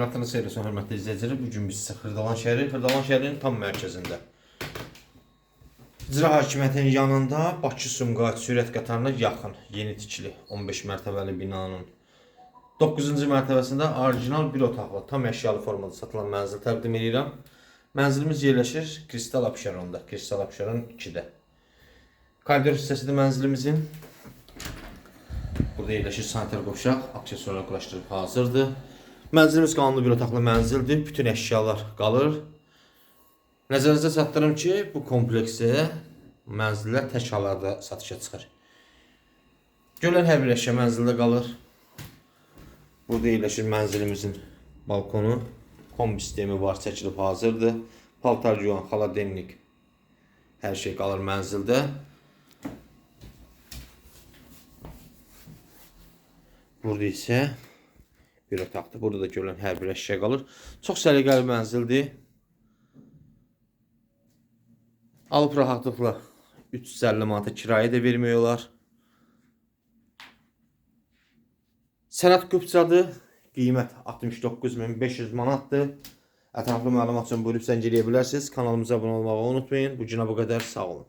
Hürmetini seyrediyorsun hürmetli izleyiciler. Bugün biz size Hırdalan şehri, Hırdalan şehrinin tam merkezinde. İcra hakimiyyətinin yanında Bakı Sumqayıt sürət qatarına yaxın yeni tikili 15 mərtəbəli binanın 9-cu mərtəbəsində orijinal bir otaqlı, tam əşyalı formada satılan mənzil təqdim edirəm. Mənzilimiz yerləşir Kristal Abşeronda, Kristal Abşeron 2-də. Koridor hissəsidir mənzilimizin. Burada yerləşir sanitar qovşaq, aksesuarlar quraşdırıb hazırdır. Mənzilimiz qanunlu bir otaqlı mənzildir. Bütün əşyalar qalır. Nəzərinizə çatdırım ki, bu kompleksdə mənzillər tək hallarda satışa çıxır. Görülən hər bir əşya mənzildə qalır. Burada yerləşir mənzilimizin balkonu. Kombi sistemi var, çəkilib hazırdır. Paltar yuvan, xaladenlik hər şey qalır mənzildə. Burada isə bir otaqdır. Burada da görülən hər bir əşya qalır. Çox səliqəli mənzildir. Alıp rahatlıkla 350 manata kirayə də vermək olar. Sənət qıpçadır. Qiymət 69500 manatdır. Ətraflı məlumat üçün buyurub zəng eləyə bilərsiniz. Kanalımıza abunə olmağı unutmayın. Bu günə bu qədər. Sağ olun.